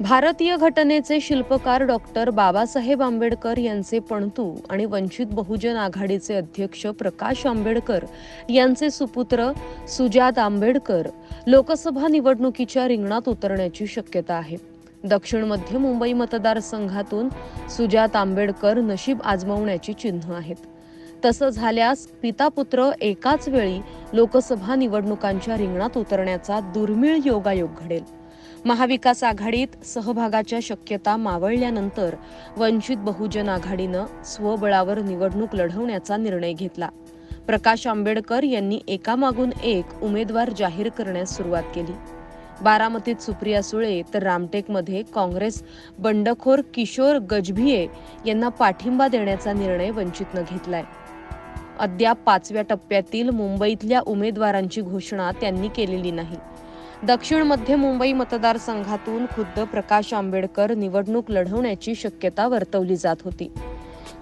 भारतीय घटनेचे शिल्पकार डॉक्टर बाबासाहेब आंबेडकर यांचे पणतू आणि वंचित बहुजन आघाडीचे अध्यक्ष प्रकाश आंबेडकर यांचे सुपुत्र सुजात आंबेडकर लोकसभा निवडणुकीच्या रिंगणात उतरण्याची शक्यता आहे. दक्षिण मध्य मुंबई मतदारसंघातून सुजात आंबेडकर नशीब आजमावण्याची चिन्ह आहेत. तसं झाल्यास पिता पुत्र एकाच वेळी लोकसभा निवडणुकांच्या रिंगणात उतरण्याचा दुर्मिळ योगायोग घडेल. महाविकास आघाडीत सहभागाच्या शक्यता मावळल्यानंतर वंचित बहुजन आघाडीनं स्वबळावर निवडणूक लढवण्याचा निर्णय घेतला. प्रकाश आंबेडकर यांनी एकामागून एक उमेदवार जाहीर करण्यास सुरुवात केली. बारामतीत सुप्रिया सुळे तर रामटेकमध्ये काँग्रेस बंडखोर किशोर गजभिये यांना पाठिंबा देण्याचा निर्णय वंचितनं घेतलाय. अद्याप पाचव्या टप्प्यातील मुंबईतल्या उमेदवारांची घोषणा त्यांनी केलेली नाही. दक्षिण मध्य मुंबई मतदारसंघातून खुद्द प्रकाश आंबेडकर निवडणूक लढवण्याची शक्यता वर्तवली जात होती.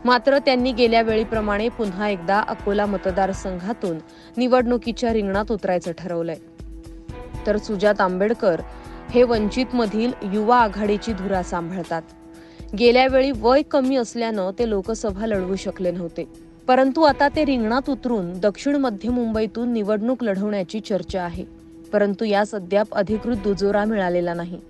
मात्र त्यांनी गेल्या वेळीप्रमाणे पुन्हा एकदा अकोला मतदारसंघातून निवडणुकीच्या रिंगणात उतरायचं ठरवलंय. तर सुजात आंबेडकर हे वंचितमधील युवा आघाडीची धुरा सांभाळतात. गेल्या वेळी वय कमी असल्यानं ते लोकसभा लढवू शकले नव्हते. परंतु आता ते रिंगणात उतरून दक्षिण मध्य मुंबईतून निवडणूक लढवण्याची चर्चा आहे. परंतु यास अद्याप अधिकृत दुजोरा मिळालेला नाही.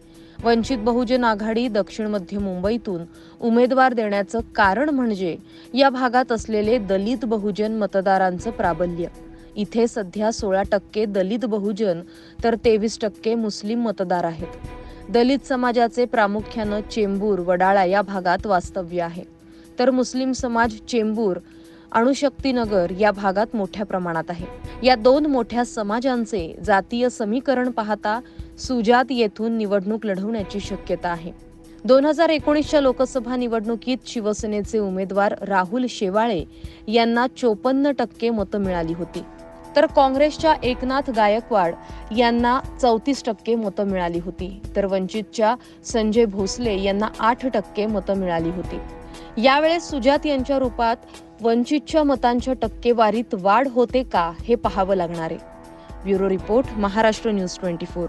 वंचित बहुजन आघाडी दक्षिण मध्य मुंबईतून उमेदवार देण्याचं कारण म्हणजे या भागात असलेले दलित बहुजन मतदारांचं प्राबल्य. इथे सध्या सोळा टक्के दलित बहुजन तर तेवीस टक्के मुस्लिम मतदार आहेत. दलित समाजाचे प्रामुख्यानं चेंबूर वडाळा या भागात वास्तव्य आहे. तर मुस्लिम समाज चेंबूर अणुशक्तीनगर या भागात मोठ्या प्रमाणात आहे. या दोन मोठ्या समाजांचे जातीय समीकरण पाहता सुजात येथून निवडणूक लढवण्याची शक्यता आहे. दोन हजार एकोणीसच्या लोकसभा निवडणुकीत शिवसेनेचे उमेदवार राहुल शेवाळे यांना चोपन्न टक्के मतं मिळाली होती. तर काँग्रेसच्या एकनाथ गायकवाड यांना चौतीस टक्के मतं मिळाली होती. तर वंचितच्या संजय भोसले यांना आठ टक्के मतं मिळाली होती. यावेळेस सुजात यांच्या रूपात वंचितच्या मतांच्या टक्केवारीत वाढ होते का हे पाहावं लागणार आहे. Bureau report Maharashtra news twenty four.